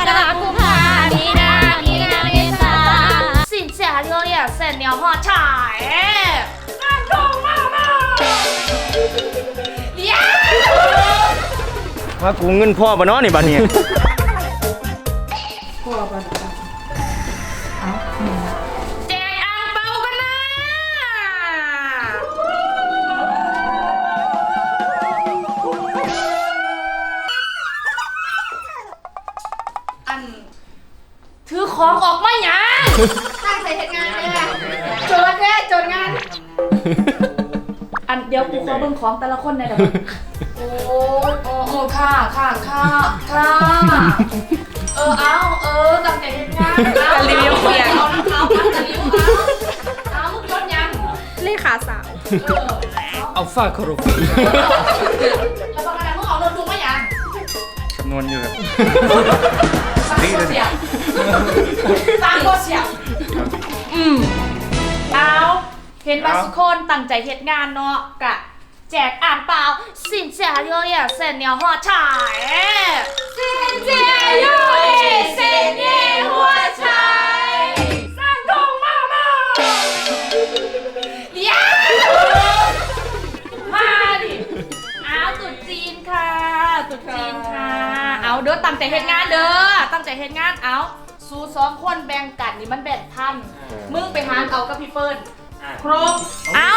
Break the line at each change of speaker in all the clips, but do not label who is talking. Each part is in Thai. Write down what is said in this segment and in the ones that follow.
กรากุมภามีนามีนาเมษาสินเสียเรียวเนี่ยเสร็จเนี่ยหอฉายนตรงมากมากยา
ว่ากูเงินพ่อบ่เนาะนี่บัดนี้
เจ ของออกมาหยัง
ตั้งใจเหตุงานเลยอะโจทย์เนี่ยโจทย์งาน
อันเดี๋ยวกูขอเบิ่งของแต่ละคนในอยเดี๋ยวโอ้ยโอ้โอ้ค่ะค่ะค่ะค่ะเออเอาเออตั้งใจเฮ็ดงานเอา
รีวิวเปลี่ยน
เอาเอาเอาเอารีวิวเอาเอามึงยศยัง
เลขาสาว
เออ
เอาฟาคารุฟี
แล้วบอกอะไรมึงเอาโน้ตบุ๊กมายัง
คำนวณอยู่ครับ
เห็นว่าทุกคนตั้งใจเฮ็ดงานเนาะกะแจกอ่านเปล่าสินเสียเยอะอย่าเส้นเหนียวหัวฉายสินเสียเยอะเส้นเหนียวหัวฉายสร้างดงมามาย้ามาดิเอาตุ๊ดจีนค่ะตุ๊ดจีนค่ะ เอาเด้อตั้งใจเฮ็ดงานเด้อตั้งใจเฮ็ดงานเอาสู้สองคนแบ่งกันนี่มันแบ่งพันมึงไปหาเอากับพี่เฟิร์น ครบ เอา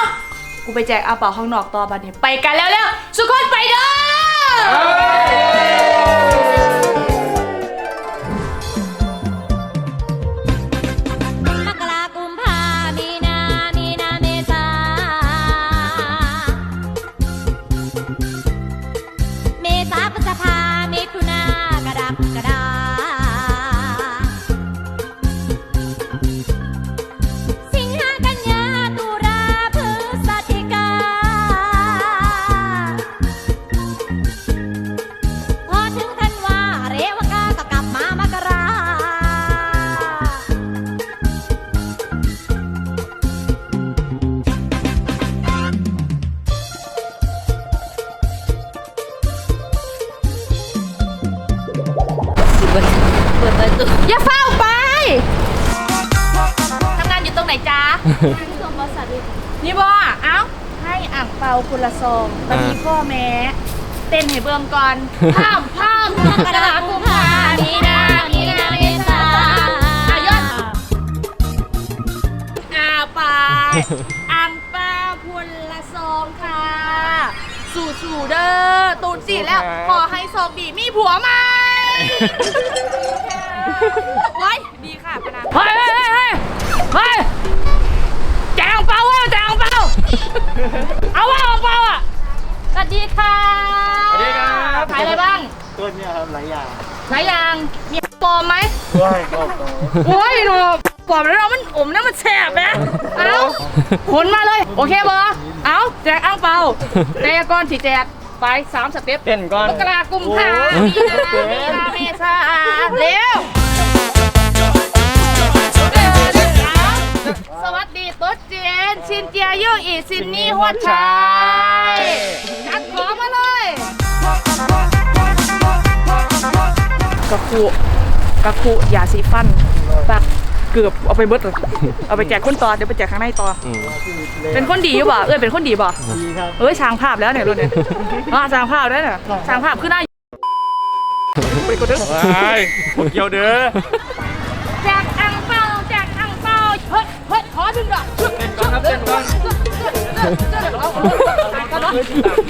กูไปแจกอาเป่าข้างนอกต่อบัดนี้ ไปกันแล้วเร็วๆทุกคนไปเด้อ
จ๊ะ
ส่วนบริษัทเลย
นี่บ่เอ้าให้อ่างเปาคนละซองตอนนี้พ่อแม่เต้นให้เบิ่งก่อนพามพามมกรากุมภามีนามีนาเมษาอายศอาไปอ่างเปาคนละซองค่ะ สู่สู่เด้อตูนจีแล้ว ขอให้โชคดีมีผัวใหม่ไว้ดีค่ะพนัน เปล่าเอาว่าเอาเปล่าอะสวัสดีค่ะ
สวัสดีครับ
ขายอะไรบ้าง
ตัวเนี้ยครับหลายอย่าง
หลายอย่างมีปลอมไหม
ว้ายก็โต
โอ้ยหนูปลอมแล้วเรามันอมนะมันแสบนะเอาขนมาเลย โอเคบอเอาแจกอ่างเปล่าแต่ก่อนที่แจกไปสามสเต็ป
เต้นก่อน
มกรากุมภา
โอ้
มี
ย
นามีนาเมษาเร็ว ซินนี่หัวชายจัดขอมาเลยกระคุกระคุยาสีฟันปักเกือบเอาไปเบิดเลยเอาไปแจกคนต่อเดี๋ยวไปแจกข้างในต่อ
อืม
เป็นคนดีอยู่บ่เอ้ยเป็นคนดีบ่
ดีครับ
เอ้ยช้างภาพแล้วเนี่ยรุ่นเนี่ยอ่าช้างภาพแล้วเนี่ยช้างภาพขึ้นหน้าไปกดเด้อ
ว้ายพวกเกี่ยวเด้อ
แจกอ่างเปาแจกอ่างเปาเฮ้ยเฮ้ยขอดึงดอก แ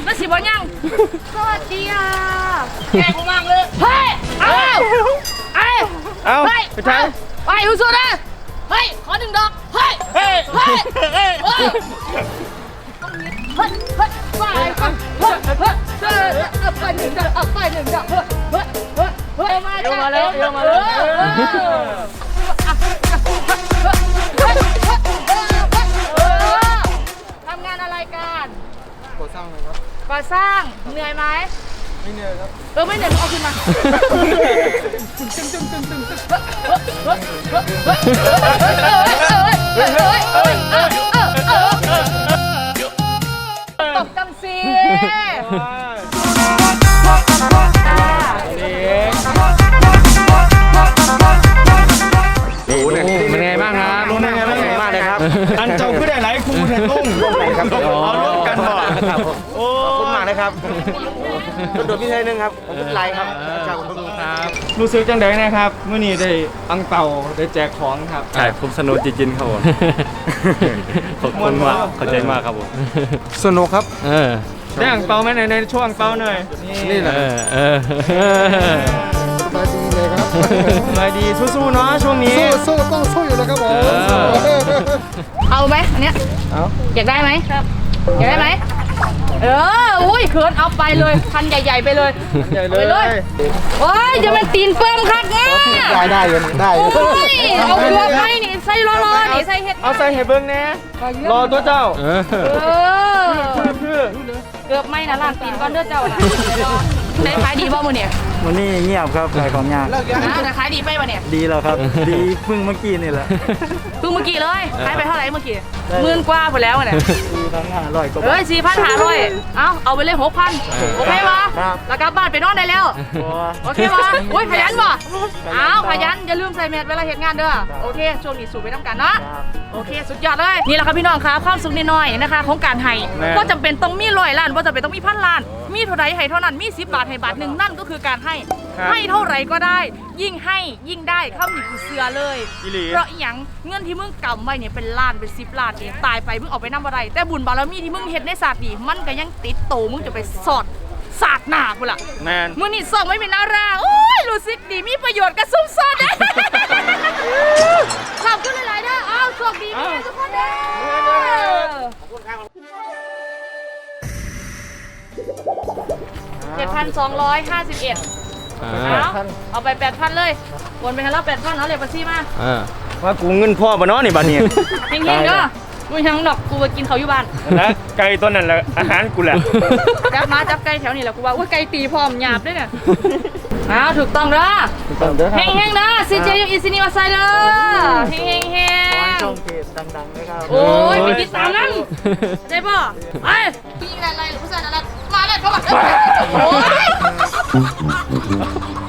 ล้วสิบวันยังสวัสดีอะแกกูมากเลยเฮ้ยเอาเอ้ย
เอ้าไปทาง
ไปอุสุนะเฮ้ยขอหนึ่งดอกเฮ้ย
เฮ้ย
เฮ้ย
เฮ้ย
เฮ้ยเฮ้ยเฮ้ยไปเฮ้ยเฮ้ยเฮ้ยเอาไปหนึ่งดอกเอาไปหนึ่งดอกเฮ้ยเฮ้ยเฮ้ยเฮ้ยมา
เดี๋ยวมาแล้วเดี๋ยวมาแล้ว
ก่
อสร้าง เห
นื่อยไหม
ไม่เหนื่อยครับ
เออไม่เหนื่อยมึงเอาขึ้นมาตบจังสิ
เด็ก ครับโดดๆพี่ไทยหนึงครับขอบคุณหลายครับ
เออ
ขอบคุณครับ
รู้สึกจังไดนะครับเมื่อนี้ได้อังเปาได้แจกของครับ
ใช่ผมสนุกจริงๆครับผมขอบคุณมากเข้าใจมากครับผม
สนุกครับ
เออได้อังเปาไหมในในช่วงอังเปาหน่อย
นี่แหละ
เออเออ
สบายดีเลยครับ
สบายดีสู้ๆเนาะช่วงนี้
สู้สู้ต้องสู้อยู่แล้วครับผม
เออ
เอาไหมอันเนี้ย
เอา
อยากได้ไหมครับอยากได้ไหม เออ อุ้ยเขินเอาไปเลย พันใหญ่ ๆ ไปเลย
ใหญ่
เอาไปเลยโอ้ยจะเป็นตีนเปิ้มคักอะ
ได้ได้อยู่ได้อยู่
โอ้ยเอาเกลือไปนี่ใส่รอๆนี่ใส่เห็ด
เอาใส่ให้เบิ่งแน่รอตัวเจ้า
เออ
เออ
เพื่อ
เกือบไม่นะล้านตีนก้อนเด้อเจ้าน่ะได้ขายดีบ่มื้อเนี่ย
วันนี้เงียบครับขายของยาก
นะแต่ขายดีไปบ่เนี่ย
ดีแล้วครับ ดีเพิ่งเมื่อกี้นี่แหละ
เพิ่งเมื่อกี้เลยขายไปเท่าไหร่เมื่อกี้หมื่นกว่าไปแล้วเนี่ย
ดีทั้งห้าร้อยกว่า
เอ้
บาท
ยสี่พันหาร้อยเอาเอาไปเลยหกพันโอเควะ
ครับ
แล้วกลับบ้านไปนอนได้แล้ว
บัว
โอเควะโอ้ยขยันบ่อ้าวขยันอย่าลืมใส่แมสเวลาเฮ็ดงานเด้อโอเคช่วงนี้สู้ไปน้ำกันเนาะ
ครับ
โอเค สุดยอดเลยนี่แหละครับพี่น้องครับความสุขน้อยๆนะคะ ของการให้ก็จำเป็นต้องมีร้อยล้านก็จำเป็นต้องมีพันล้าน มีเท่าไรให้เท่านั้นมี10บาทให้บาทหนึ่งนั่นก็คือการให้ให้เท่าไรก็ได้ ยิ่งให้ยิ่งได้เข้าหนีกูเสือเลย
อีหลี
เพราะอหยังเงินที่มึงกำไว้เนี่ยเป็นล้านเป็นสิบล้านเองตายไปมึงเอาไปนำอะไรแต่บุญบารมีที่มึงเฮ็ดในศาสตร์นี่มันก็ยังติดโตมึงจะไปสอดศาสตร์หนากูล่ะ
แมน
มือนี่ส่งไม่เป็นนาราโอ้ยรู้สึกดีมีประโยชน์กับซุ่มซ่อนเด้ขอบคุณหลายๆเด้ออ้าวโชคดีมีแรงทุกคนเด้อเจ็ดพันสองร้อยห้าสิบเอ็ด
อ่า
เอาเอาไปแปดพันเลยวนไปให้เราแปดพันเอาเลยปัสซี่มา
อ่า
ว่ากูเงินพ่อบ่เนาะนี่บัดนี้
เฮงๆเด้อกูยังดอกกูไปกินเขาอยู่บ้าน
นะไก่ตัวนั้นแหละอาหารกูแหละ
จับมาจับไก่แถวนี้แหละกูว่าอุ้ยไก่ตีพร้อมหยาบด้วยเนี่ยอ้าวถูกต้องเด้อ
ต้องเด้อค
เฮ
รับ
งเฮงๆนะซีเจยูอิซินิวาไซเด้อเฮงเฮงเฮง
ช่องเพจดังๆนะครับ
โอ้ยไปติดตามนั่นได้ป่ะไอ้พี่อะไรอะไรผู้ชายอะไรมาเลยเข้ามาโอ้ย うん。